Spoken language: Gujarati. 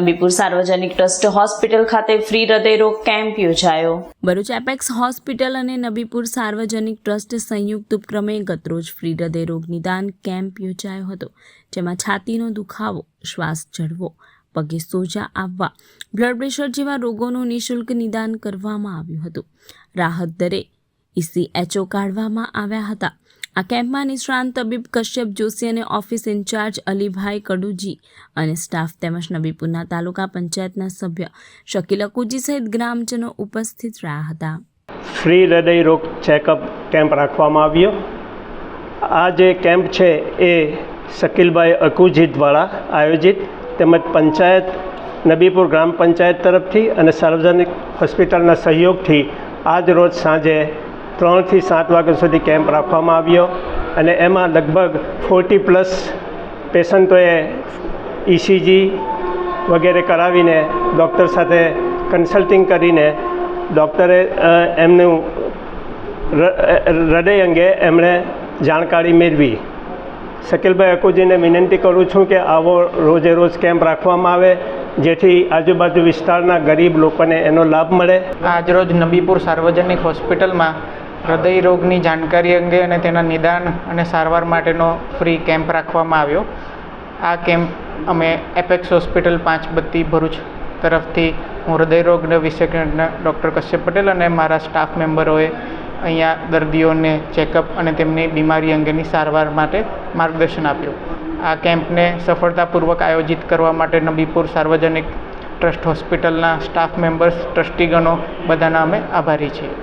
નબીપુર સાર્વજનિક ટ્રસ્ટ હોસ્પિટલ ખાતે ફ્રી હૃદયરોગ કેમ્પ યોજાયો. ભરૂચ એપેક્સ હોસ્પિટલ અને નબીપુર સાર્વજનિક ટ્રસ્ટ સંયુક્ત ઉપક્રમે ગતરોજ ફ્રી હૃદયરોગ નિદાન કેમ્પ યોજાયો હતો, જેમાં છાતીનો દુખાવો, શ્વાસ ચડવો પગે સોજા આવવા, બ્લડ પ્રેશર જેવા રોગોનું નિઃશુલ્ક નિદાન કરવામાં આવ્યું હતું. રાહત દરે ઈસીએચઓ કાઢવામાં આવ્યા હતા. આ કેમ્પમાં નિષ્ણાંત તબીબ કશ્યપ જોશી અને ઓફિસ ઇન્ચાર્જ અલીભાઈ કડુજી અને સ્ટાફ તેમજ નબીપુરના તાલુકા પંચાયતના સભ્ય શકીલ અકુજી સહિત ગ્રામજનો ઉપસ્થિત રહ્યા હતા. ફ્રી હૃદય રોગ ચેકઅપ કેમ્પ રાખવામાં આવ્યો. આ જે કેમ્પ છે એ શકીલભાઈ અકુજી દ્વારા આયોજિત તેમજ પંચાયત, નબીપુર ગ્રામ પંચાયત તરફથી અને સાર્વજનિક હોસ્પિટલના સહયોગથી આજ રોજ સાંજે ત્રણથી સાત વાગ્યા સુધી કેમ્પ રાખવામાં આવ્યો અને એમાં લગભગ ફોર્ટી પ્લસ પેશન્ટોએ ઇસીજી વગેરે કરાવીને ડૉક્ટર સાથે કન્સલ્ટિંગ કરીને ડૉક્ટરે એમનું હૃદય અંગે એમણે જાણકારી મેળવી. શકીલભાઈ અકુજીને વિનંતી કરું છું કે આવો રોજે રોજ કેમ્પ રાખવામાં આવે, જેથી આજુબાજુ વિસ્તારના ગરીબ લોકોને એનો લાભ મળે. આજરોજ નબીપુર સાર્વજનિક હોસ્પિટલમાં હૃદય રોગની જાણકારી અંગે અને તેના નિદાન અને સારવાર માટેનો ફ્રી કેમ્પ રાખવામાં આવ્યો. આ કેમ્પ અમે એપેક્સ હોસ્પિટલ પાંચ બત્તી ભરૂચ તરફથી હું હૃદયરોગ વિશેષજ્ઞ ડૉક્ટર કશ્યપ પટેલ અને મારા સ્ટાફ મેમ્બરોએ અહીંયા દર્દીઓને ચેકઅપ અને તેમની બીમારી અંગેની સારવાર માટે માર્ગદર્શન આપ્યું. આ કેમ્પને સફળતાપૂર્વક આયોજિત કરવા માટે નબીપુર સાર્વજનિક ટ્રસ્ટ હોસ્પિટલના સ્ટાફ મેમ્બર્સ, ટ્રસ્ટીગણો બધાના અમે આભારી છીએ.